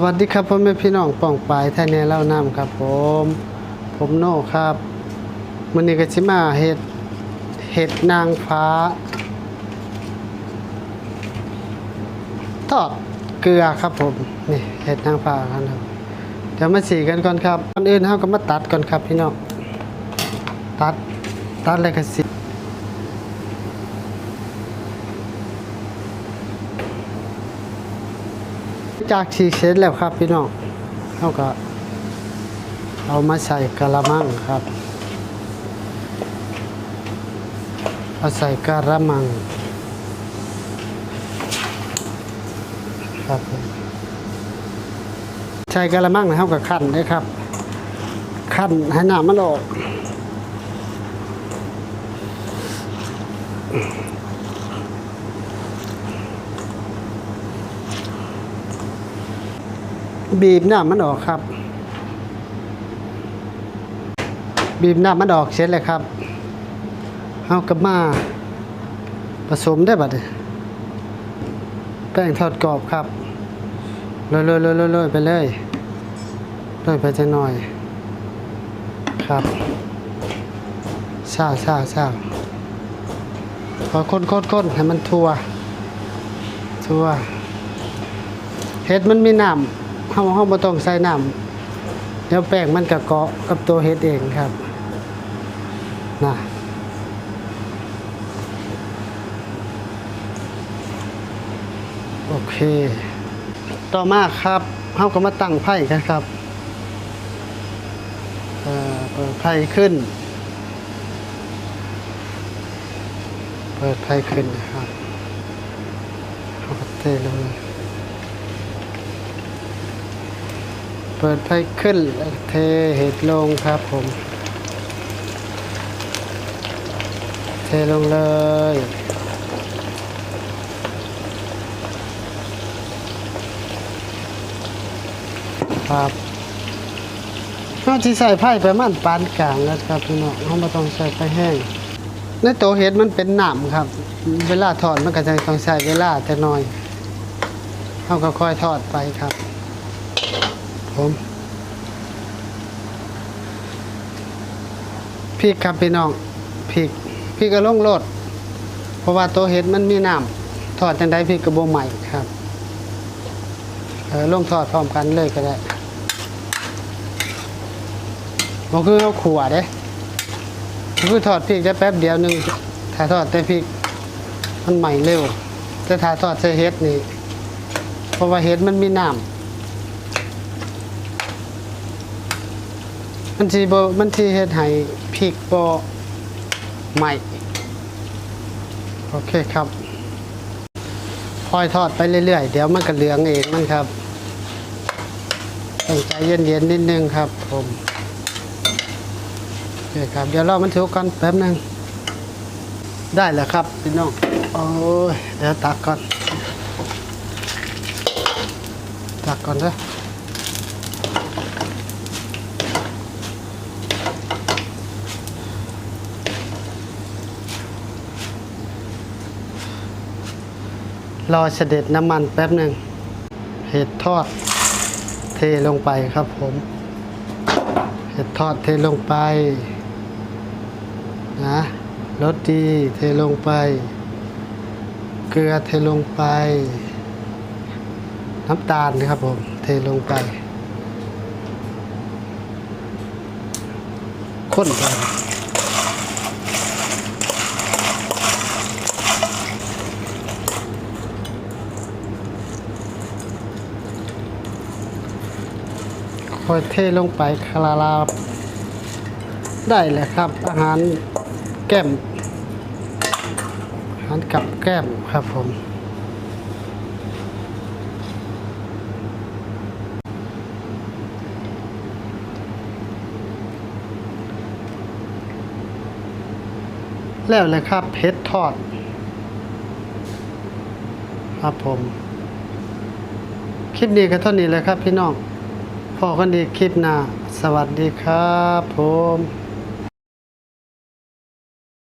วัสดีครับพ่อแม่พี่น้องป่องปลายท่านแน่เล่าน้ำครับผม ผมโน่ครับมันนี้ก็ชิมาเห็ดเห็ดนางฟ้า ทอดเกลือครับผมนี่เห็ดนางฟ้าครับเดี๋ยวมาสีกันก่อนครับก่อนอื่นเราก็มาตัดก่อนครับพี่น้องตัดตัดอะไรกันสิ จากชีเสร็จแล้วครับพี่น้องเราก็เอามาใส่กะละมังครับ เอาใส่กะละมัง ครับ ใช้กะละมังนะครับกับขั้นด้วยครับ ขั้นให้น้ำมันออก บีบน้ำมันออกครับ บีบน้ำมันออกเสร็จเลยครับเอากลับมาผสมได้บัดแป้งทอดกรอบครับโรยโรยโรยโรยโรยไปเลยโรยไปจะหน่อยครับซาซาซาพอคนคนคนให้มันทั่วทั่วเห็ดมันมีน้ำ เฮาเฮาบ่ต้องใส่น้ำเดี๋ยวแป้งมันก็เกาะกับตัวเห็ดเองครับนะโอเค ต่อมาครับเฮาก็มาตั้งไพ่กันครับเอ่อเปิดไพ่ขึ้น เปิดไพ่ขึ้นนะครับเอาก็เทลงเลย เปิดไฟขึ้นเทเห็ดลงครับผม เทลงเลยครับเราที่ใส่ไผ่ประมาณปานกลางนะครับพี่น้องเราไม่ต้องใส่ไฟแห้งในตัวเห็ดมันเป็นหนามครับ เวลาทอดมันก็จะต้องใช้เวลาแต่น้อยเราก็ค่อยทอดไปครับ ผมพริกครับพี่น้องพริกพริกก็ลงโลด เพราะว่าตัวเห็ดมันมีน้ำทอดจังได้พริกกระโบใหม่ครับเออลงทอดพร้อมกันเลยก็ได้บ่คือเอาขัวเด้คือทอดพริกได้แป๊บเดียวหนึงถ้าทอดแต่พริกมันใหม่เร็วแต่ถ้าทอดใส่เห็ดนี่ เพราะว่าเห็ดมันมีน้ำ มันสิบ่มันสิเฮ็ดให้พริกบ่ใหม่ โอเคครับคอยทอดไปเรื่อยๆ เดี๋ยวมันก็เหลืองเองมันครับต้องใจเย็นๆนิดนึงครับผมโอเคครับ เดี๋ยวรอมันสุกก่อนแป๊บหนึง ได้แล้วครับพี่น้อง โอ้ย เดี๋ยวตักก่อน ตักก่อนเด้อ รอเสด็จน้ำมันแป๊บหนึ่งเห็ดทอดเทลงไปครับผม เห็ดทอดเทลงไปนะรสดีเทลงไป เกลือเทลงไป น้ำตาลนะครับผม เทลงไปข้นไป ค่อยเทลงไปคาราลาบได้เลยครับ อาหารแก้ม อาหารกับแก้มครับผมแล้วเลยครับเพชรทอด ครับผม คลิปนี้ก็เท่านี้เลยครับพี่น้อง พอกันดีคลิปหน้า สวัสดีครับผม